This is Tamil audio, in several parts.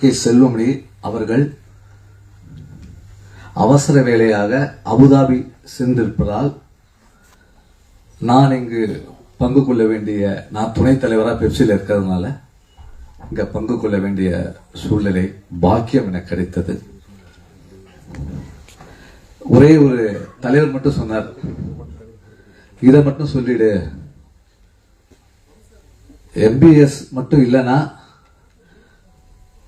கே செல்வமணி அவர்கள் அவசர வேலையாக அபுதாபி சென்றிருப்பதால் நான் இங்கு பங்கு கொள்ள வேண்டிய நான் துணைத் தலைவராக பெப்சியில் இருக்கிறதுனால இங்க பங்கு கொள்ள வேண்டிய சூழ்நிலை பாக்கியம் என கிடைத்தது. ஒரே ஒரு தலைவர் மட்டும் சொன்னார். இதை மட்டும் சொல்லிடு. எம்பிஎஸ் மட்டும் இல்லைன்னா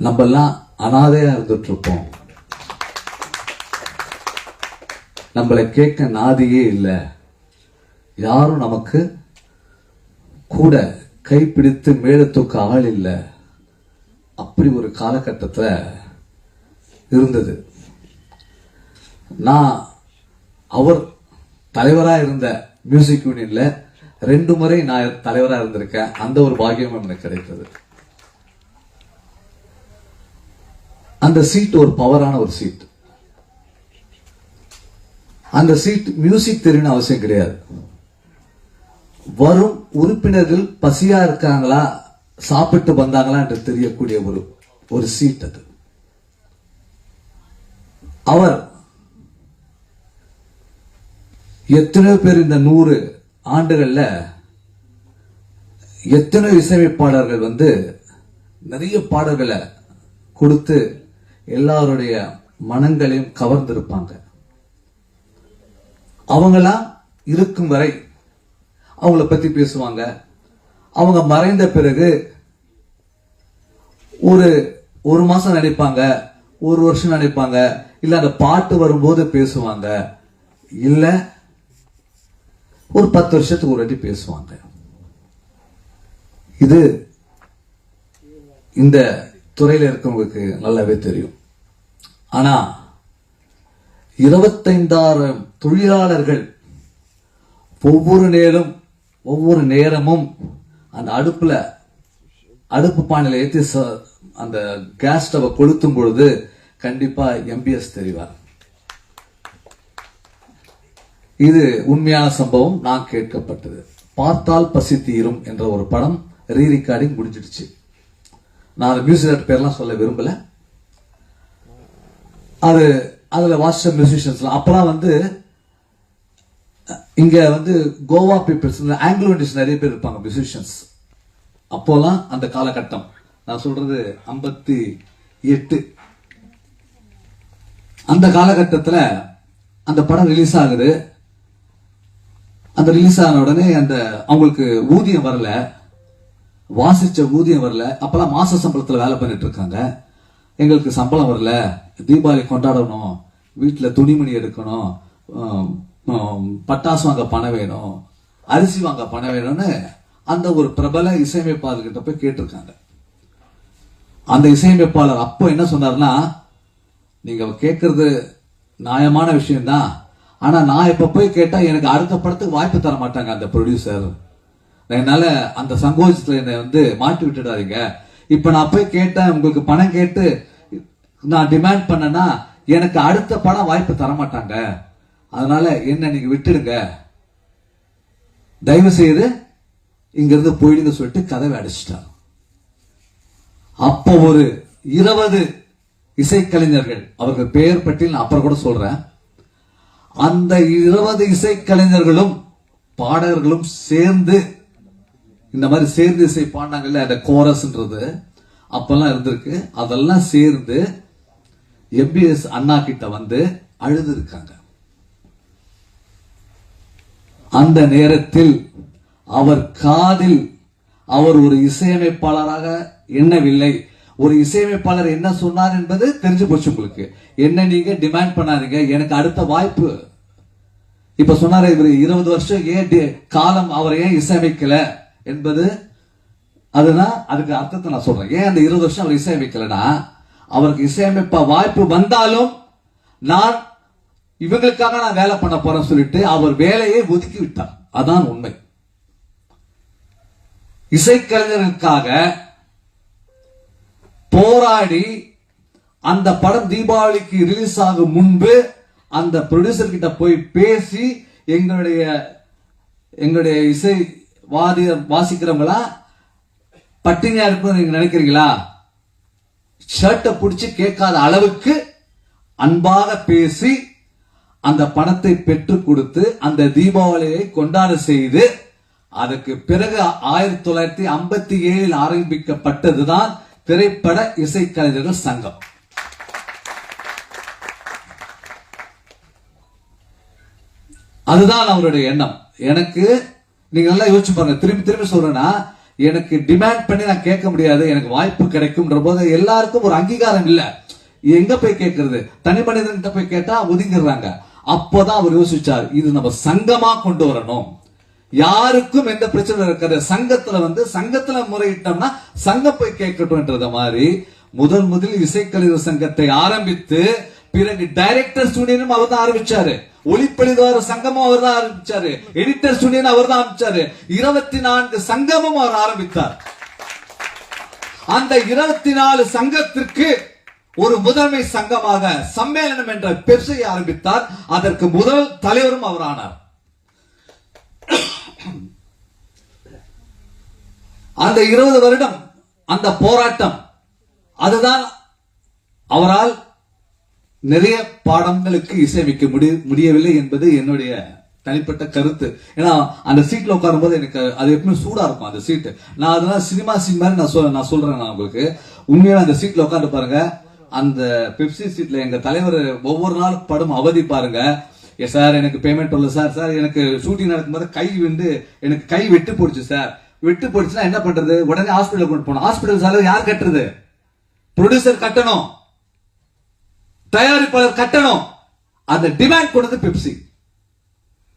நம்மெல்லாம் அனாதையாக அனாதையா இருந்துட்டு இருப்போம் நம்மளை கேட்க நாதியே இல்லை. யாரும் நமக்கு கூட கைப்பிடித்து மேலே தூக்க ஆள் இல்லை. அப்படி ஒரு காலகட்டத்தில் இருந்தது. நான் அவர் தலைவராக இருந்த மியூசிக் யூனியனில் ரெண்டு முறை நான் தலைவராக இருந்திருக்கேன். அந்த ஒரு பாக்கியம் எனக்கு கிடைத்தது. அந்த சீட் ஒரு பவரான ஒரு சீட் அந்த சீட் மியூசிக் தெரியும் அவசியம் கிடையாது. வரும் உறுப்பினர்கள் பசியா இருக்காங்களா சாப்பிட்டு வந்தாங்களா என்று தெரியக்கூடிய ஒரு ஒரு சீட் அது. அவர் எத்தனையோ பேர் இந்த நூறு ஆண்டுகள்ல எத்தனையோ இசையமைப்பாளர்கள் வந்து நிறைய பாடல்களை கொடுத்து எல்லாருடைய மனங்களையும் கவர்ந்திருப்பாங்க. அவங்களாம் இருக்கும் வரை அவங்கள பத்தி பேசுவாங்க. அவங்க மறைந்த பிறகு ஒரு ஒரு மாசம் நினைப்பாங்க ஒரு வருஷம் நினைப்பாங்க இல்ல அந்த பாட்டு வரும்போது பேசுவாங்க. இல்ல ஒரு பத்து வருஷத்துக்கு ஒரு வாட்டி பேசுவாங்க. இது இந்த துறையில இருக்கவங்களுக்கு நல்லாவே தெரியும். ஆனா இருபத்தைந்தாயிரம் தொழிலாளர்கள் ஒவ்வொரு நேரம் ஒவ்வொரு நேரமும் அந்த அடுப்புல அடுப்பு பானையில ஏற்றி ச- அந்த கேஸ் ஸ்டவை கொளுத்தும் பொழுது கண்டிப்பா எம்பிஎஸ் தெரிவார். இது உண்மையான சம்பவம் நான் கேட்கப்பட்டது. பார்த்தால் பசி தீரும் என்ற ஒரு படம் ரீ ரெக்கார்டிங் முடிஞ்சிடுச்சு. நான் அந்த மியூசிக் பேர்லாம் சொல்ல விரும்பல. அது அதில் வாட்ஸ்அப் மியூசிஷியன்ஸ்லாம் அப்போலாம் வந்து இங்கே வந்து கோவா பீப்புள்ஸ் ஆங்கிலோ இண்டியன்ஸ் நிறைய பேர் இருப்பாங்க மியூசிஷியன்ஸ் அப்போலாம் அந்த காலகட்டம். நான் சொல்றது ஐம்பத்தி எட்டு. அந்த காலகட்டத்தில் அந்த படம் ரிலீஸ் ஆகுது. அந்த ரிலீஸ் ஆன உடனே அந்த அவங்களுக்கு ஊதியம் வரல. வாசிச்ச ஊதியம் வரல. அப்பெல்லாம் மாச சம்பளத்தில் வேலை பண்ணிட்டு இருக்காங்க. எங்களுக்கு சம்பளம் வரல. தீபாவளி கொண்டாடணும். வீட்டில் துணிமணி எடுக்கணும். பட்டாசு வாங்க பணம் வேணும். அரிசி வாங்க பணம் வேணும்னு அந்த ஒரு பிரபல இசையமைப்பாளர்கிட்ட போய் கேட்டிருக்காங்க. அந்த இசையமைப்பாளர் அப்போ என்ன சொன்னார்னா நீங்கள் கேட்கறது நியாயமான விஷயம்தான். ஆனால் நான் இப்போ போய் கேட்டால் எனக்கு அடுத்த படத்துக்கு வாய்ப்பு தர மாட்டாங்க அந்த ப்ரொடியூசர் என்னால் அந்த சங்கோச்சத்துல என்னை வந்து மாட்டி விட்டுடாதீங்க. இப்போ நான் போய் கேட்டேன் உங்களுக்கு பணம் கேட்டு நான் டிமாண்ட் பண்ணேன்னா எனக்கு அடுத்த படம் வாய்ப்பு தர மாட்டாங்க அதனால என்ன நீங்க விட்டுடுங்க. தயவு செய்து இங்கிருந்து போயிடுங்க சொல்லிட்டு கதவை அடிச்சிட்டான். அப்போ ஒரு இருபது இசைக்கலைஞர்கள் அவர்கள் பெயர் பட்டியல் நான் அப்புறம் கூட சொல்றேன். அந்த இருபது இசைக்கலைஞர்களும் பாடகர்களும் சேர்ந்து இந்த மாதிரி சேர்ந்து இசை பாடினாங்கல்ல அந்த கோரஸ்ன்றது அப்பெல்லாம் இருந்திருக்கு. அதெல்லாம் சேர்ந்து எம்பிஎஸ் அண்ணா கிட்ட வந்து அழுது இருக்காங்க அந்த நேரத்தில் அவர் காதில் அவர் ஒரு இசையமைப்பாளராக எண்ணவில்லை. ஒரு இசையமைப்பாளர் என்ன சொன்னார் என்பது தெரிஞ்சு போச்சு உங்களுக்கு. என்ன நீங்க டிமாண்ட் பண்ணாதீங்க. எனக்கு அடுத்த வாய்ப்பு. இப்ப சொன்னாரு இவர் இருபது வருஷம் ஏன் காலம் அவர் ஏன் இசையமைக்கல என்பது அதுதான் அதுக்கு அர்த்தத்தை நான் சொல்றேன். ஏன் அந்த இருபது வருஷம் அவர் இசையமைக்கலன்னா அவருக்கு இசையமைப்ப வாய்ப்பு வந்தாலும் நான் இவங்களுக்காக நான் வேலை பண்ண போறேன்னு சொல்லிட்டு அவர் வேலையை ஒதுக்கி விட்டார். அதான் உண்மை. இசைக்கலைஞர்களுக்காக போராடி அந்த படம் தீபாவளிக்கு ரிலீஸ் ஆகும் முன்பு அந்த ப்ரொடியூசர் கிட்ட போய் பேசி எங்களுடைய எங்களுடைய இசை வாதி வாசிக்கிறவங்களா பட்டினியா இருக்கும்னு நீங்க நினைக்கிறீங்களா? ஷர்ட்டை பிடிச்சி கேட்காத அளவுக்கு அன்பாக பேசி அந்த பணத்தை பெற்றுக் கொடுத்து அந்த தீபாவளியை கொண்டாட செய்து அதுக்கு பிறகு ஆயிரத்தி தொள்ளாயிரத்தி ஐம்பத்தி ஏழில் ஆரம்பிக்கப்பட்டதுதான் திரைப்பட இசைக்கலைஞர்கள் சங்கம். அதுதான் அவருடைய எண்ணம். எனக்கு நீங்க நல்லா யோசிச்சு பாருங்க. திரும்பி திரும்பி சொல்றேன்னா எனக்கு டிமாண்ட் பண்ணி நான் கேட்க முடியாது எனக்கு வாய்ப்பு கிடைக்கும்ன்ற போது எல்லாருக்கும் ஒரு அங்கீகாரம் இல்ல. எங்க போய் கேட்கறது? தனி மனிதன்கிட்ட போய் கேட்டா ஒதுங்கிடுறாங்க. அப்போதான் அவர் யோசிச்சார் இது நம்ம சங்கமா கொண்டு வரணும். யாருக்கும் எந்த பிரச்சனை இருக்காது. சங்கத்துல வந்து சங்கத்துல முறையிட்டோம்னா சங்கம் போய் கேட்கட்டும்ன்றத மாதிரி முதல் முதல் இசைக்கலைஞர் சங்கத்தை ஆரம்பித்து பிறகு டைரக்டர்ஸ் யூனியனும் அவர் தான் ஆரம்பிச்சாரு. ஒளிப்பளிதார சங்கமும் அவர் தான் ஆரம்பிச்சாரு. எடிட்டர் சுனியன் அவர் தான் ஆரம்பிச்சாரு. இருபத்தி நான்கு சங்கமும் அவர் ஆரம்பித்தார். அந்த இருபத்தி நாலு சங்கத்திற்கு ஒரு முதன்மை சங்கமாக சம்மேளனம் என்ற பெருசை ஆரம்பித்தார். அதற்கு முதல் தலைவரும் அவர் ஆனார். அந்த இருபது வருடம் அந்த போராட்டம் அதுதான் அவரால் நிறைய பாடங்களுக்கு இசையமைக்க முடிய முடியவில்லை என்பது என்னுடைய தனிப்பட்ட கருத்து. ஏன்னா அந்த சீட்ல உட்காரும்போது எனக்கு அது எப்பவுமே சூடா இருக்கும் அந்த சீட்டு நான் அதெல்லாம் சினிமா சீன் மாதிரி நான் சொல்ல நான் சொல்றேன் நான் உங்களுக்கு. உண்மையான அந்த சீட்ல உட்காந்து பாருங்க. அந்த பெப்சி சீட்ல எங்க தலைவர் ஒவ்வொரு நாள் படும் அவதி பாருங்க. எஸ் சார் எனக்கு பேமெண்ட் வரல சார் சார் எனக்கு ஷூட்டிங் நடக்கும்போது கை வந்து எனக்கு கை வெட்டு போடுச்சு சார். வெட்டு போடுச்சுன்னா என்ன பண்றது? உடனே ஹாஸ்பிட்டல் கொண்டு போகணும். ஹாஸ்பிட்டல் செலவு யார் கட்டுறது? ப்ரொடியூசர் கட்டணும். தயாரிப்பாளர் கட்டணம். அந்த டிமாண்ட் கொடுத்து பெப்சி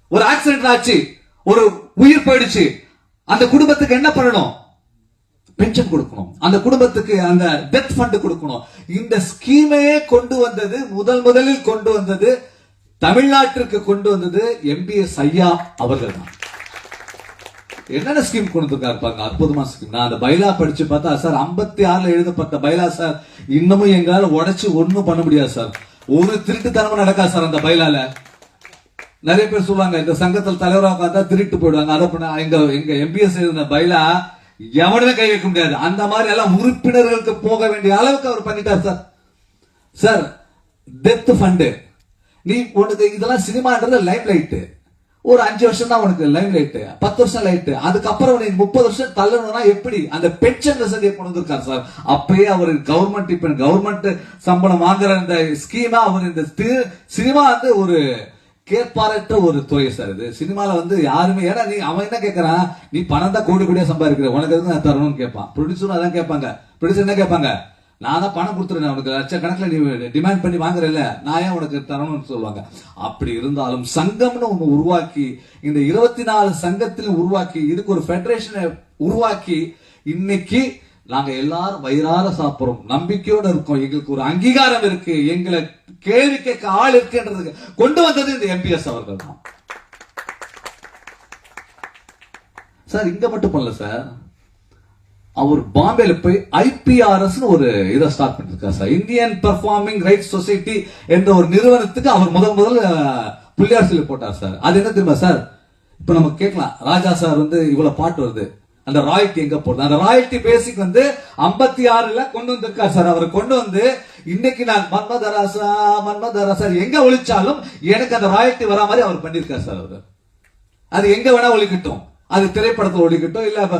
ஒரு ஆக்சிடென்ட் ஆச்சு. ஒரு உயிர் போயிடுச்சு. அந்த குடும்பத்துக்கு என்ன பண்ணணும்? பென்ஷன் கொடுக்கணும். அந்த குடும்பத்துக்கு அந்த டெத் ஃபண்ட் கொடுக்கணும். இந்த ஸ்கீமையே கொண்டு வந்தது முதல் முதலில் கொண்டு வந்தது தமிழ்நாட்டிற்கு கொண்டு வந்தது எம்பிஎஸ் ஐயா அவர்கள் தான். என்னென்ன ஸ்கீம் கொடுத்துருக்காரு பாருங்க அற்புதமா ஸ்கீம் நான் அந்த பைலா படிச்சு பார்த்தா சார் 56 ஆறுல எழுதப்பட்ட பைலா சார் இன்னமும் எங்களால உடைச்சு ஒண்ணும் பண்ண முடியாது சார். ஒரு திருட்டுத்தனமும் நடக்காது சார் அந்த பைலால. நிறைய பேர் சொல்லுவாங்க இந்த சங்கத்தில் தலைவராக உட்காந்தா திருட்டு போயிடுவாங்க. அதை பண்ண எங்க எங்க எம்பிஎஸ் எழுதின பைலா எவனுமே கை வைக்க முடியாது. அந்த மாதிரி எல்லாம் உறுப்பினர்களுக்கு போக வேண்டிய அளவுக்கு அவர் பண்ணிட்டார் சார். சார் டெத் ஃபண்டு நீ உனக்கு இதெல்லாம் சினிமான்றது லைம் லைட்டு ஒரு அஞ்சு வருஷம் தான் உனக்கு லைன் லைட்டு பத்து வருஷம் லைட்டு அதுக்கப்புறம் நீ முப்பது வருஷம் தள்ளணும்னா எப்படி? அந்த பென்ஷன் வசதியை கொண்டு வந்திருக்காரு சார்? அப்பயே அவர் கவர்மெண்ட் இப்ப கவர்மெண்ட் சம்பளம் வாங்குற இந்த ஸ்கீமா அவர் இந்த சினிமா வந்து ஒரு கேட்பாரற்ற ஒரு துறை சார் இது. சினிமாவில் வந்து யாருமே ஏன்னா நீ அவன் என்ன கேட்கறான் நீ பணம் தான் கோடி கூடிய சம்பாதிக்கிற. உனக்கு எதுவும் நான் தரணும்னு கேட்பான். ப்ரொடியூசரும் அதான் கேட்பாங்க. ப்ரொடியூசர் என்ன கேட்பாங்க? நான் தான் பணம் கொடுத்துருக்கேன் உனக்கு லட்சக்கணக்கில் நீ டிமாண்ட் பண்ணி வாங்குறல்ல. நான் ஏன் உனக்கு தரணும்னு சொல்லுவாங்க. அப்படி இருந்தாலும் சங்கம்னு ஒன்று உருவாக்கி இந்த இருபத்தி நாலு சங்கத்திலும் உருவாக்கி இதுக்கு ஒரு ஃபெடரேஷனை உருவாக்கி இன்னைக்கு நாங்க எல்லாரும் வயிறார சாப்பிடுறோம். நம்பிக்கையோட இருக்கோம். எங்களுக்கு ஒரு அங்கீகாரம் இருக்கு. எங்களை கேள்வி கேட்க ஆள் இருக்குன்றதுக்கு கொண்டு வந்தது இந்த எம்பிஎஸ் அவர்கள் தான். சார் இங்க மட்டும் பண்ணல சார். அவர் பாம்பேல போய் ஐபிஆர்எஸ் ஒரு இதை ஸ்டார்ட் பண்ணிருக்காரு sir. Indian performing rights society என்ற ஒரு நிறுவனத்துக்கு அவர் முதல் முதல்ல புள்ளியார் சொல்லி போட்டார் சார். அது என்ன தெரியுமா சார்? இப்ப நம்ம கேட்கலாம். ராஜா சார் வந்து இவ்வளவு பாட்டு வருது. அந்த ராயல்டி எங்க போடுது அந்த ராயல்டி பேசிக் வந்து 56 ஆறுல கொண்டு வந்திருக்கார் சார். அவர் கொண்டு வந்து இன்னைக்கு நான் மன்மதராசா மன்மதராசா எங்க ஒழிச்சாலும் எனக்கு அந்த ராயல்டி வரா மாதிரி அவர் பண்ணிருக்காரு சார் அவர். அது எங்க வேணா ஒழிக்கட்டும். அது திரைப்படத்தில் ஒழிக்கட்டும் இல்ல அப்ப,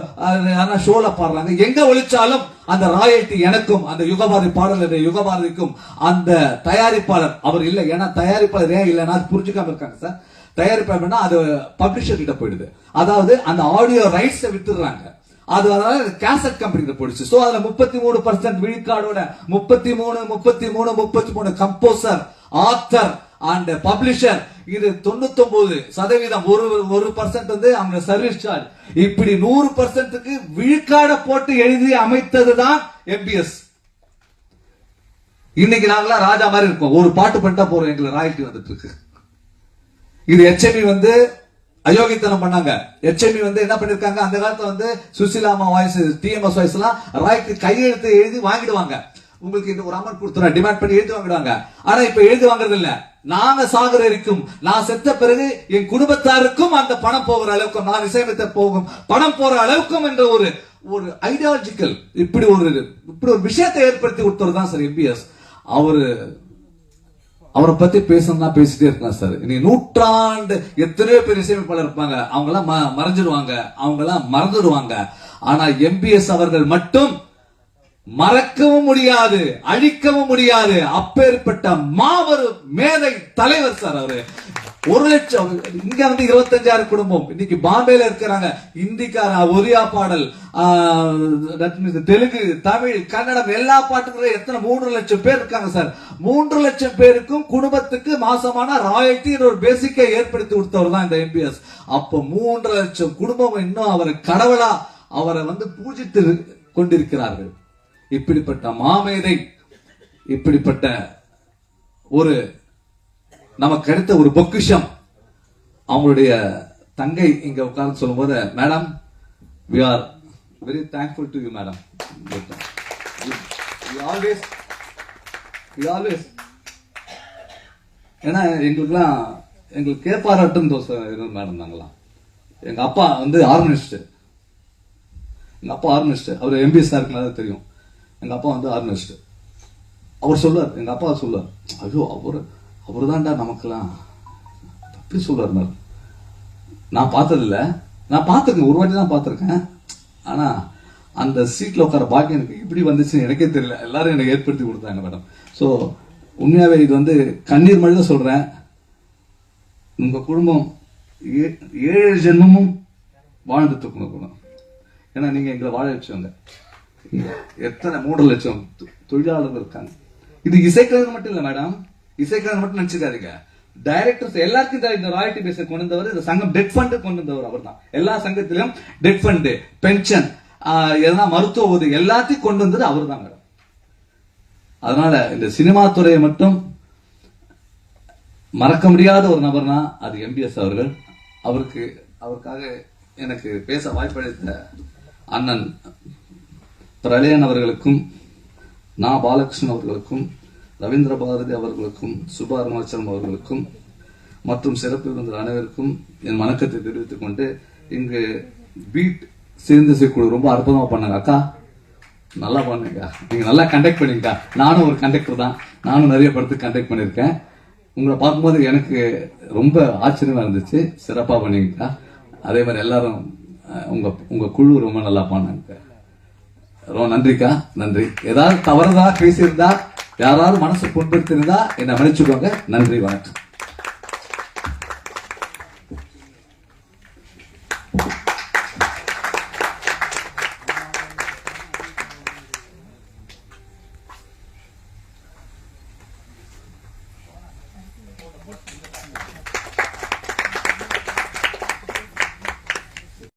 ஷோல பாடுறாங்க. எங்க ஒழிச்சாலும் அந்த ராயல்டி எனக்கும் அந்த யுகபாரதி பாடல் யுகபாரதிக்கும் அந்த தயாரிப்பாளர் அவர் இல்லை. ஏன்னா தயாரிப்பாளர் ஏன் இல்லைன்னா அது புரிஞ்சுக்காம இருக்காங்க சார். தயாரிப்பாளர்னா அது பப்ளிஷர் கிட்ட போயிடுது. அதாவது அந்த ஆடியோ ரைட்ஸை வித்துடுறாங்க. அது அதனால கேசட் கம்பெனி போயிடுச்சு. ஸோ அதுல முப்பத்தி மூணு பர்சன்ட் விழுக்காடோட முப்பத்தி மூணு முப்பத்தி மூணு முப்பத்தி மூணு கம்போசர் ஆத்தர் அண்ட் பப்ளிஷர் இது தொண்ணூத்தொன்பது சதவீதம். ஒரு ஒரு பர்சன்ட் வந்து அவங்க சர்வீஸ் சார்ஜ் இப்படி நூறு பர்சன்ட்டுக்கு விழுக்காட போட்டு எழுதி அமைத்தது தான் எம்பிஎஸ் இன்னைக்கு நாங்களாம் ராஜா மாதிரி இருக்கோம். ஒரு பாட்டு பண்ணிட்டா போறோம். எங்களுக்கு ராயல்டி வந்துட்டு இருக்கு இது எச்எம்இ வந்து அயோகித்தனம் பண்ணாங்க. எச்எம்இ வந்து என்ன பண்ணிருக்காங்க? அந்த காலத்துல வந்து சுசிலாமா வாய்ஸ் டிஎம்எஸ் வாய்ஸ் எல்லாம் ராய்க்கு கையெழுத்து எழுதி வாங்கிடுவாங்க. உங்களுக்கு இந்த ஒரு அமௌண்ட் கொடுத்துறேன். டிமாண்ட் பண்ணி எழுதி வாங்கிடுவாங்க. ஆனா இப்ப எழுதி வாங்குறது இல்லை நாங்க சாகுற இருக்கும் நான் செத்த பிறகு என் குடும்பத்தாருக்கும் அந்த பணம் போகிற அளவுக்கும் நான் இசையமைத்த போகும். பணம் போற அளவுக்கும் என்ற ஒரு ஒரு ஐடியாலஜிக்கல் இப்படி ஒரு இப்படி ஒரு விஷயத்தை ஏற்படுத்தி கொடுத்தவர் தான் சார் எம்பிஎஸ் அவரு அவரை பத்தி பேசணும்னா பேசிட்டே இருக்கலாம் சார். இனி நூற்றாண்டு எத்தனையோ பேர் இசையமைப்பாளர் இருப்பாங்க. அவங்க எல்லாம் ம- மறைஞ்சிடுவாங்க அவங்க எல்லாம் மறந்துடுவாங்க. ஆனா எம்பிஎஸ் அவர்கள் மட்டும் மறக்கவும் முடியாது அழிக்கவும் முடியாது. அப்பேற்பட்ட மாபெரும் மேதை தலைவர் சார் அவரு. ஒரு லட்சம் இங்க வந்து இருபத்தஞ்சாயிரம் குடும்பம். இன்னைக்கு பாம்பேல இருக்கிறாங்க. இந்திக்கார ஒரியா பாடல் தெலுங்கு தமிழ் கன்னடம் எல்லா பாட்டுகளும் எத்தனை மூன்று லட்சம் பேர் இருக்காங்க சார். மூன்று லட்சம் பேருக்கும் குடும்பத்துக்கு மாசமான ராயல்டி ஒரு பேசிக்கை ஏற்படுத்தி கொடுத்தவர் தான் இந்த எம்பிஎஸ் அப்போ மூன்று லட்சம் குடும்பம் இன்னும் அவரை கடவுளா அவரை வந்து பூஜித்து கொண்டிருக்கிறார்கள். இப்படிப்பட்ட மாமேதை இப்படிப்பட்ட ஒரு நமக்கு கிடைத்த ஒரு பொக்கிஷம். அவங்களுடைய தங்கை இங்க உட்கார்ந்து சொல்லும்போது madam we are very thankful to you madam always always ஏன்னா எங்களுக்குலாம் எங்களுக்கு கேப்பாராட்டும் தோசை இருந்த மேடம் நாங்களாம் எங்க அப்பா வந்து ஆர்கனிஸ்ட். எங்க அப்பா ஆர்கனிஸ்ட். அவர் எம்பிஎஸ் இருக்குனால தெரியும். எங்கள் அப்பா வந்து ஆர்கனிஸ்ட். அவர் சொல்லுவார் எங்கள் அப்பா சொல்லுவார் ஐயோ அவர் அவர் தான்டா நமக்கெல்லாம். அப்படி சொல்லார் நான் பார்த்ததில்ல. நான் பார்த்துருக்கேன் ஒரு வாட்டி தான் பார்த்துருக்கேன். ஆனால் அந்த சீட்டில் உட்கார பாக்கியம் எனக்கு இப்படி வந்துச்சுன்னு எனக்கே தெரியல. எல்லாரும் எனக்கு ஏற்படுத்தி கொடுத்தாங்க மேடம். ஸோ உண்மையாகவே இது வந்து கண்ணீர் மழை தான் சொல்கிறேன் உங்கள் குடும்பம் ஏ- ஏழு ஜென்மமும் வாழ்ந்து தூக்கணும் ஏன்னா நீங்கள் எங்களை வாழ வச்சவங்க. எத்தனை மூன்று லட்சம் தொழிலாளர்கள் இருக்காங்க. இது இசைக்கலைஞர் மட்டும் இல்ல மேடம் இசைக்கலைஞர் மட்டும் நினைச்சுக்காதீங்க. டைரக்டர்ஸ் எல்லாருக்கும் இந்த- இந்த ராயல்டி பேச கொண்டு வந்தவர் இந்த சங்கம் டெட் ஃபண்ட் கொண்டு வந்தவர் அவர் தான் எல்லா சங்கத்திலும் டெட் ஃபண்ட் பென்ஷன் எதனா மருத்துவ உதவி எல்லாத்தையும் கொண்டு வந்தது அவர் தான் மேடம் அதனால இந்த சினிமா துறையை மட்டும் மறக்க முடியாத ஒரு நபர்னா அது எம்பிஎஸ் அவர்கள். அவருக்கு அவருக்காக எனக்கு பேச வாய்ப்பளித்த அண்ணன் பிரளயன் அவர்களுக்கும் நா பாலகிருஷ்ணன் அவர்களுக்கும் ரவீந்திர பாரதி அவர்களுக்கும் சுபா அருணாச்சலம் அவர்களுக்கும் மற்றும் சிறப்பு விருந்தர் அனைவருக்கும் என் வணக்கத்தை தெரிவித்துக் கொண்டு இங்கு பீட் சேர்ந்து குழு ரொம்ப அற்புதமா பண்ணாங்க. அக்கா நல்லா பண்ணுங்க நீங்க நல்லா கண்டக்ட் பண்ணீங்க நானும் ஒரு கண்டக்டர் தான். நானும் நிறைய படத்துக்கு கண்டக்ட் பண்ணியிருக்கேன். உங்களை பார்க்கும்போது எனக்கு ரொம்ப ஆச்சரியமா இருந்துச்சு. சிறப்பா பண்ணிங்கக்கா. அதே மாதிரி எல்லாரும் உங்கள் உங்க உங்க குழு ரொம்ப நல்லா பண்ணாங்க ரொம்ப நன்றிக்கா. நன்றி. ஏதாவது தவறுதா பேசியிருந்தா யாராவது மனசு புண்படுத்தியிருந்தா என்னை மன்னிச்சுக்கோங்க. நன்றி வணக்கம்.